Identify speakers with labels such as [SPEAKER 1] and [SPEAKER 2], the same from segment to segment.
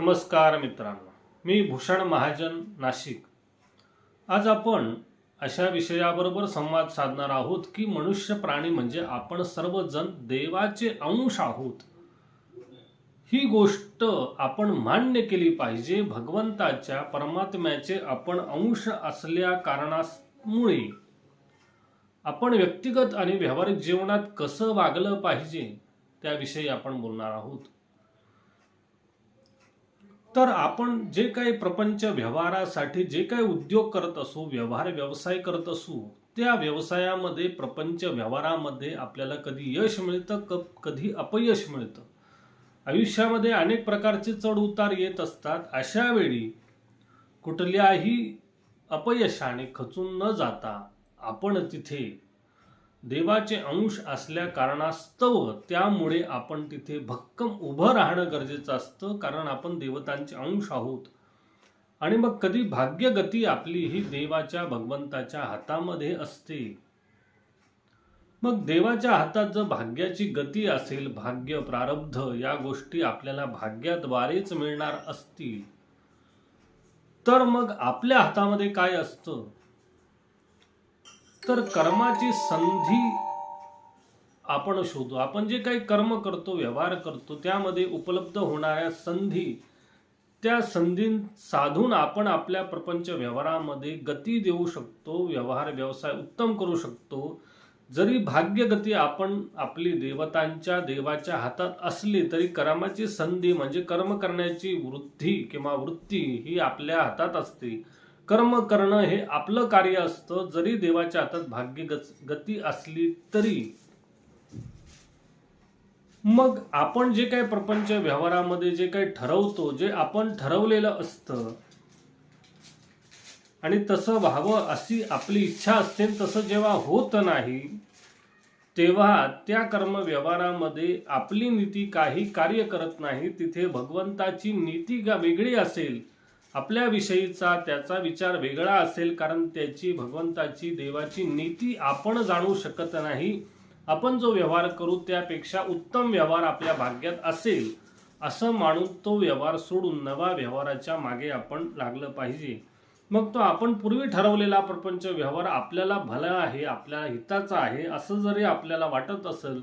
[SPEAKER 1] नमस्कार मित्रांनो. मी भूषण महाजन नाशिक. आज आपण अशा विषयाबरोबर संवाद साधणार आहोत की मनुष्य प्राणी म्हणजे आपण सर्वजण देवाचे अंश आहोत. ही गोष्ट आपण मान्य केली पाहिजे. भगवंताच्या परमात्म्याचे आपण अंश असल्या कारणामुळे. आपण व्यक्तिगत आणि व्यावहारिक जीवनात कसं वागलं पाहिजे त्याविषयी आपण बोलणार आहोत. तर आपण जे काही प्रपंच व्यवहारासाठी जे काही उद्योग करत असू व्यवहार व्यवसाय करत असू त्या व्यवसायामध्ये प्रपंच व्यवहारामध्ये आपल्याला कधी यश मिळतं क कधी अपयश मिळतं. आयुष्यामध्ये अनेक प्रकारचे चढ उतार येत असतात. अशा वेळी कुठल्याही अपयशाने खचून न जाता आपण तिथे देवाचे अंश असल्या कारणास्तव त्यामुळे आपण तिथे भक्कम उभं राहणं गरजेचं असतं कारण आपण देवतांचे अंश आहोत. आणि मग कधी भाग्यगती आपली ही देवाच्या भगवंताच्या हातामध्ये असते. मग देवाच्या हातात जर भाग्याची गती असेल भाग्य प्रारब्ध या गोष्टी आपल्याला भाग्याद्वारेच मिळणार असतील. तर मग आपल्या हातामध्ये काय असतं? तर कर्माची संधी आपण शोधू. आपण जे काही कर्म करतो व्यवहार करतो त्यामध्ये उपलब्ध होणाऱ्या संधी त्या संधी साधून आपण आपल्या प्रपंच व्यवहारामध्ये गती देऊ शकतो व्यवहार व्यवसाय उत्तम करू शकतो. जरी भाग्यगती आपण आपली देवतांच्या देवाच्या हातात असली तरी कर्माची संधी म्हणजे कर्म करण्याची वृद्धी किंवा वृत्ती ही आपल्या हातात असते. कर्म करणं हे आपलं कार्य असतं जरी देवाच्या हातात भाग्य गती असली तरी. मग आपण जे काही प्रपंच व्यवहारामध्ये जे काही ठरवतो जे आपण ठरवलेलं असतं आणि तसं व्हावं अशी आपली इच्छा असते तसं जेव्हा होत नाही तेव्हा त्या कर्म व्यवहारामध्ये आपली नीती काही कार्य करत नाही तिथे भगवंताची नीती का वेगळी असेल. आपल्याविषयीचा त्याचा विचार वेगळा असेल कारण त्याची भगवंताची देवाची नीती आपण जाणू शकत नाही. आपण जो व्यवहार करू त्यापेक्षा उत्तम व्यवहार आपल्या भाग्यात असेल असं मानून तो व्यवहार सोडून नवा व्यवहाराच्या मागे आपण लागलं पाहिजे. मग तो आपण पूर्वी ठरवलेला प्रपंच व्यवहार आपल्याला भला आहे आपल्या हिताचा आहे असं जरी आपल्याला वाटत असेल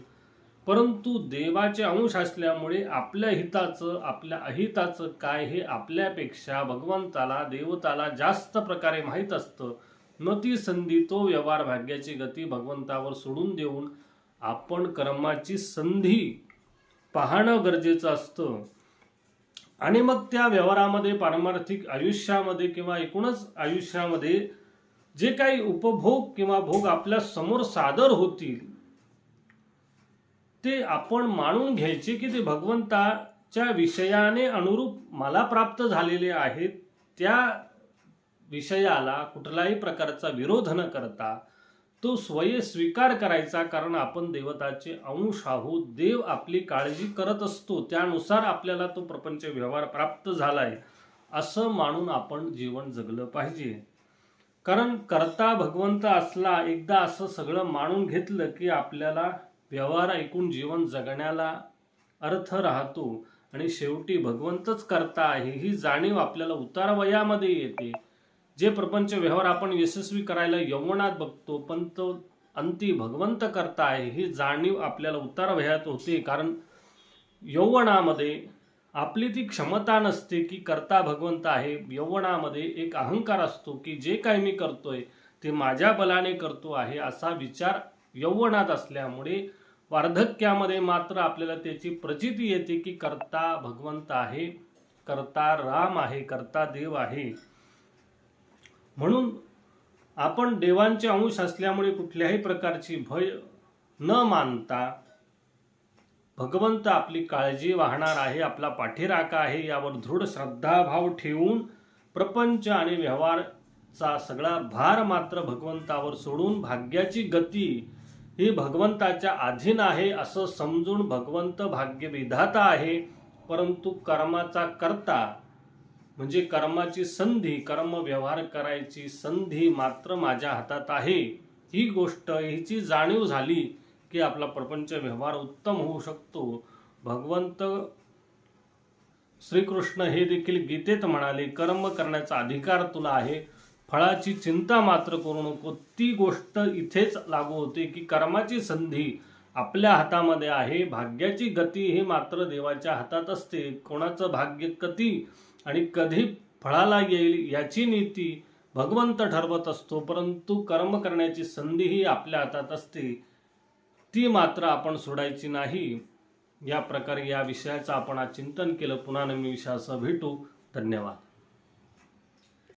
[SPEAKER 1] परंतु देवाचे अंश असल्यामुळे आपल्या हिताचं आपल्या अहिताचं काय हे आपल्यापेक्षा भगवंताला देवताला जास्त प्रकारे माहीत असतं. न ती संधी तो व्यवहार भाग्याची गती भगवंतावर सोडून देऊन आपण कर्माची संधी पाहणं गरजेचं असतं. आणि मग त्या व्यवहारामध्ये पारमार्थिक आयुष्यामध्ये किंवा एकूणच आयुष्यामध्ये जे काही उपभोग किंवा भोग आपल्यासमोर सादर होतील ते आपण मानून घ्यायचे की ते भगवंताच्या विषयाने अनुरूप मला प्राप्त झालेले आहेत त्या विषयाला कुठलाही प्रकारचा विरोध न करता तो स्वय स्वीकार करायचा कारण आपण देवताचे अंश आहोत देव आपली काळजी करत असतो त्यानुसार आपल्याला तो प्रपंच व्यवहार प्राप्त झालाय असं मानून आपण जीवन जगलं पाहिजे. कारण करता भगवंत असला एकदा असं सगळं मानून घेतलं की आपल्याला व्यवहार ऐकून जीवन जगण्याला अर्थ राहतो आणि शेवटी भगवंतच करता आहे ही जाणीव आपल्याला उतार वयामध्ये येते. जे प्रपंच व्यवहार आपण यशस्वी करायला यवनात बघतो पण तो अंती भगवंत करता आहे ही जाणीव आपल्याला उतार वयात होते. कारण यौवनामध्ये आपली ती क्षमता नसते की करता भगवंत आहे. यौवनामध्ये एक अहंकार असतो की जे काही मी करतोय ते माझ्या बलाने करतो आहे असा विचार यौवनात असल्यामुळे वार्धक्यामध्ये मात्र आपल्याला त्याची प्रचिती येते की करता भगवंत आहे करता राम आहे करता देव आहे. म्हणून आपण देवांचे अंश असल्यामुळे कुठल्याही प्रकारची भय न मानता भगवंत आपली काळजी वाहणार आहे आपला पाठीराखा आहे यावर दृढ श्रद्धाभाव ठेवून प्रपंच आणि व्यवहारचा सगळा भार मात्र भगवंतावर सोडून भाग्याची गती ही भगवंताच्या अधीन आहे असं समजून भगवंत भाग्य विधाता आहे. परंतु कर्माचा करता म्हणजे कर्माची संधी कर्म व्यवहार करायची संधी मात्र माझ्या हातात आहे. ही गोष्ट हिची जाणीव झाली की आपला प्रपंच व्यवहार उत्तम होऊ शकतो. भगवंत श्रीकृष्ण हे देखील गीतेत म्हणाले कर्म करण्याचा अधिकार तुला आहे. फळाची चिंता मात्र करू नको. ती गोष्ट इथेच लागू होते की कर्माची संधी आपल्या हातामध्ये आहे. भाग्याची गती ही मात्र देवाच्या हातात असते. कोणाचं भाग्य कधी आणि कधी फळाला येईल याची नीती भगवंत ठरवत असतो. परंतु कर्म करण्याची संधी ही आपल्या हातात असते. ती मात्र आपण सोडायची नाही. या प्रकारे या विषयाचं आपण आज चिंतन केलं. पुन्हा नवीन विषयासह भेटू. धन्यवाद.